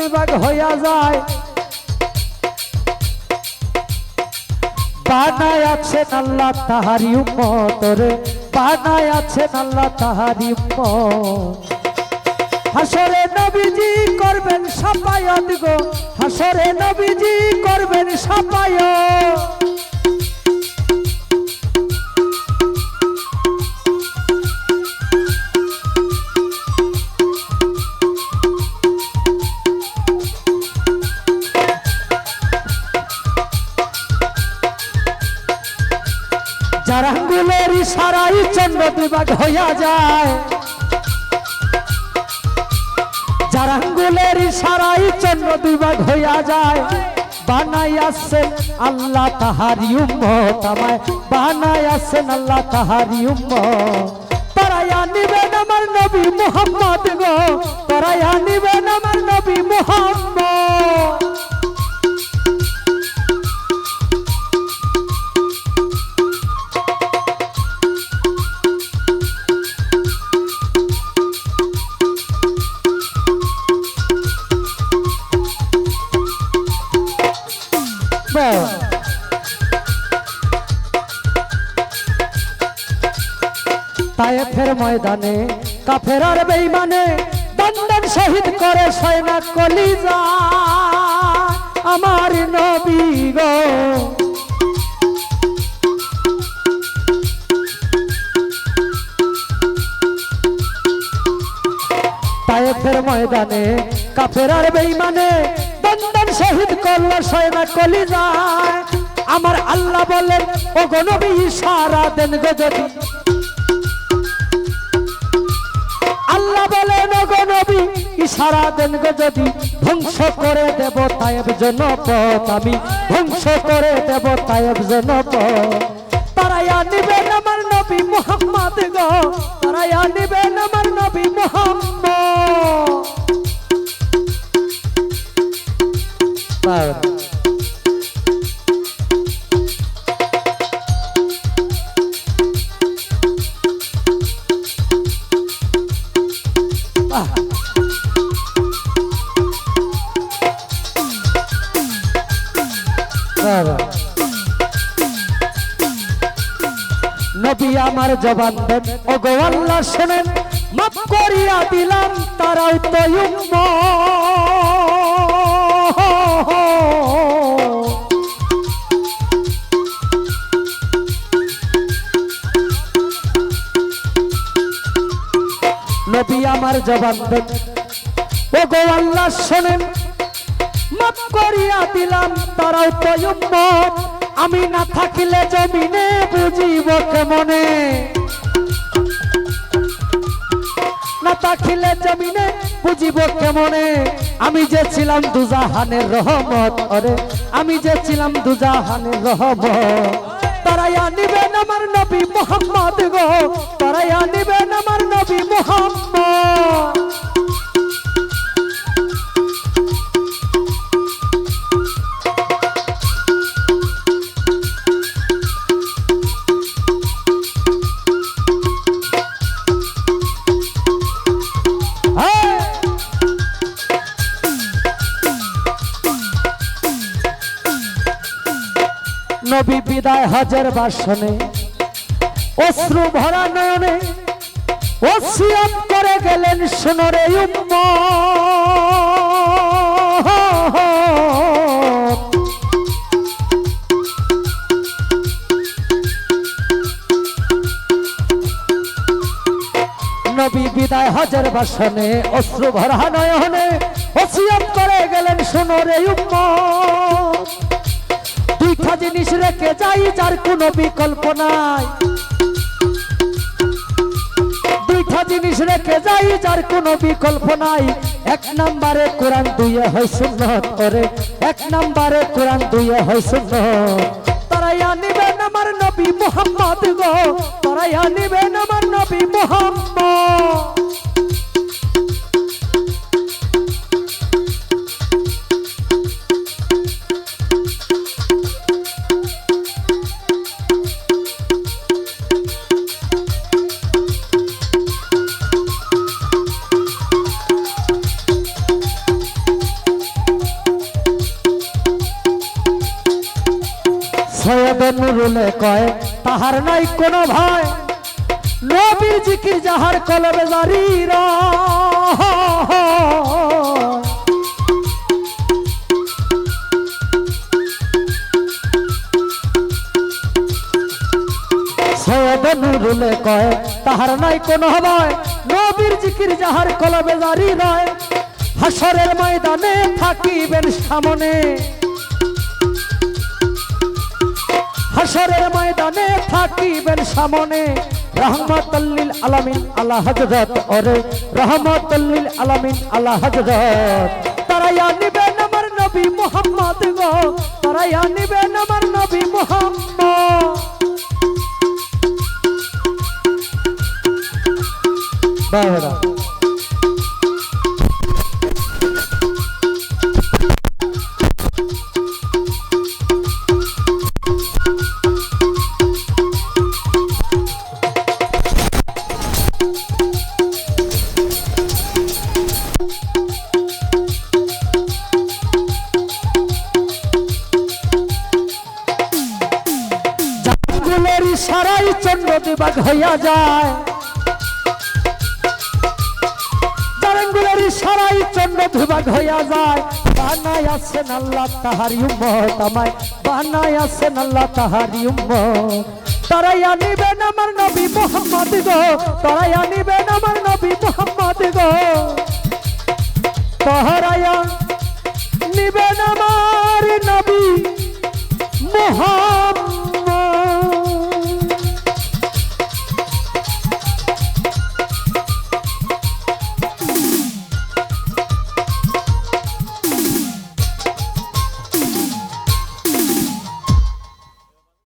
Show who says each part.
Speaker 1: দুভাগ হইয়া যায়। বানায় আছেন আল্লাহ তাহারি উম্মতরে বানায় আছেন আল্লাহ তাহারি উম্মত। হাসরে নবীজি করবেন সাপায়ত গো। হাসরে নবীজি করবেন সাপায়ত যার আঙ্গুলের ইশারাই চন্দ্র বিভাগ হইয়া যায়। যার আঙ্গুলের ইশারাই চন্দ্র বিভাগ হইয়া যায়, বানাই আসছেন আল্লাহ তাহারি উম্মত, আমায় বানাই আসছেন আল্লাহ তাহারি উম্মত। তারাইয়া নিবেন আমার নবী মুহাম্মদ গো তারাইয়া নিবেন আমার নবী মুহাম্মদ। তায়েফের ময়দানে, কাফের আর বেইমানে দন্দন শহীদ করে সয়না কলিজা। আমার নবী গো। তায়েফের ময়দানে, কাফের আর বেইমানে বন্দন শহীদ করল সয়না কলিজায়। আমার আল্লাহ বলেন ও গো নবী ইশারা দেন গো যদি। ইশারা দেন গো যদি ধ্বংস করে দেব, তায়েব পথ আমি। ধ্বংস করে দেব, তায়েব পথ তারাইয়া নিবেন আমার নবী মোহাম্মদ গো। তারাইয়া নিবেন আমার নবী মুহাম্মদ নবী আমার জবান দেন ও গো আল্লাহ শোনেন, মাফ করিয়া দিলাম, তারাও তো। নবী আমার জবান দেন ও গো আল্লাহ শোনেন, মাফ করিয়া দিলাম, তারাও তো আমি না থাকিলে জমিনে বুঝিব কেমনে? না থাকিলে জমিনে বুঝিব কেমনে? আমি যে ছিলাম দুজাহানের রহমত অরে আমি যে ছিলাম দুজাহানের রহমত। তারাই আনিবেন আমার নবী মোহাম্মদ গো, তারাই আনিবেন আমার নবী মোহাম্মদ। নবী বিদায় হজের বাসনে অশ্রু ভরা নয়নে ওসিয়ত করে গেলেন সোনরে উম্ম নবী বিদায় হজের বাসনে অশ্রু ভরা নয়নে ওসিয়ত করে গেলেন সোনরে উম্ম দুইটা জিনিস রেখে যাই, যার কোনো বিকল্প নাই। দুইটা জিনিস রেখে যাই, যার কোনো বিকল্প নাই। এক নম্বরে কোরআন দুইয়ে হয় সুন্নত করে এক নম্বরে কোরআন দুইয়ে হয় সুন্নত। তারাই আনিবেন আমার নবী মোহাম্মদ গো। তারাই আনিবেন আমার নবী মোহাম্মদ। নুরুলে কয়, তাহার নাই কোনো ভয়। নবীর জিকির যাহার কলবে জারি। সৈয়দ নুরুলে কয়, তাহার নাই কোনো ভয়। নবীর জিকির যাহার কলবে জারি রয় হাসরের ময়দানে থাকিবেন সামনে। হাসরের ময়দানে থাকিবেন সামনে। রহমতুল্লিল আলামিন আল্লাহ হজরত ওরে রহমতুল্লিল আলামিন আল্লাহ হজরত তারাই আনিবেন আমার নবী মুহাম্মদ গো তারাই আনিবেন আমার নবী মুহাম্মদ। বাবা দিবাগ হইয়া যায়। ইশারাই চন্দ্র দিবাগ হইয়া যায়। বানায় আছেন আল্লাহ তাহারি উম্মত আমায়। বানায় আছেন আল্লাহ তাহারি উম্মত। তারাই আনিবেন আমার নবী মোহাম্মদ গো। তারাই আনিবেন আমার